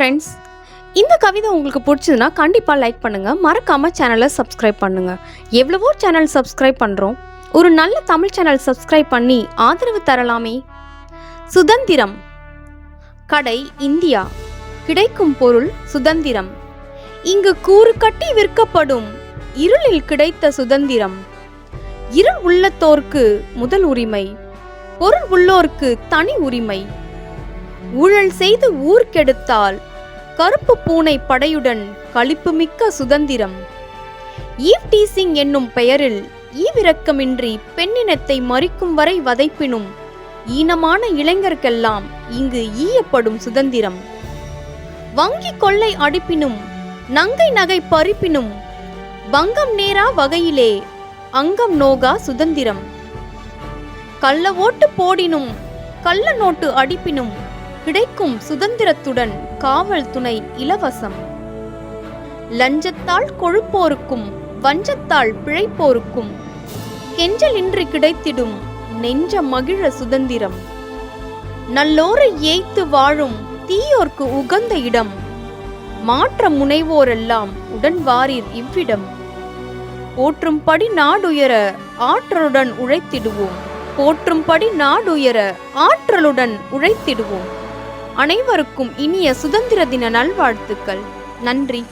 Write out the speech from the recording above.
Friends இந்த கவிதை உங்களுக்கு பிடிச்சதுன்னா கண்டிப்பாக லைக் பண்ணுங்கள் மறக்காமல் சேனலை சப்ஸ்கிரைப் பண்ணுங்கள் எவ்வளவோ சேனல் சப்ஸ்கிரைப் பண்ணுறோம் ஒரு நல்ல தமிழ் சேனல் சப்ஸ்கிரைப் பண்ணி ஆதரவு தரலாமே. சுதந்திரம். கடை இந்தியா. கிடைக்கும் பொருள் சுதந்திரம். இங்கு கூறு கட்டி விற்கப்படும் இருளில் கிடைத்த சுதந்திரம். இருள் உள்ளத்தோர்க்கு முதல் உரிமை. பொருள் உள்ளோர்க்கு தனி உரிமை. ஊழல் செய்து ஊர் கெடுத்தால் கருப்பு பூனை படையுடன் களிப்புமிக்க சுதந்திரம். ஈவ் டீசிங் என்னும் பெயரில் ஈவிரக்கமின்றி பெண்ணினத்தை மறிக்கும் வரை வதைப்பினும் ஈனமான இளைஞர்க்கெல்லாம் இங்கு ஈயப்படும் சுதந்திரம். வங்கி கொள்ளை அடிப்பினும் நங்கை நகை பறிப்பினும் வங்கம் நேரா வகையிலே அங்கம் நோகா சுதந்திரம். கள்ள ஓட்டு போடினும் கள்ள நோட்டு அடிப்பினும் கிடைக்கும் சுதந்திரத்துடன் காவல் துணை இலவசம். லஞ்சத்தால் கொழுப்போருக்கும் வஞ்சத்தால் பிழைப்போருக்கும் கெஞ்சலின்றி கிடைத்திடும் நெஞ்ச மகிழ சுதந்திரம். நல்லோரை ஏய்த்து வாழும் தீயோர்க்கு உகந்த இடம். மாற்ற முனைவோரெல்லாம் உடன் வாரீர் இவ்விடம். போற்றும்படி நாடுயர ஆற்றலுடன் உழைத்திடுவோம். போற்றும்படி நாடுயர ஆற்றலுடன் உழைத்திடுவோம். அனைவருக்கும் இனிய சுதந்திர தின நல்வாழ்த்துக்கள். நன்றி.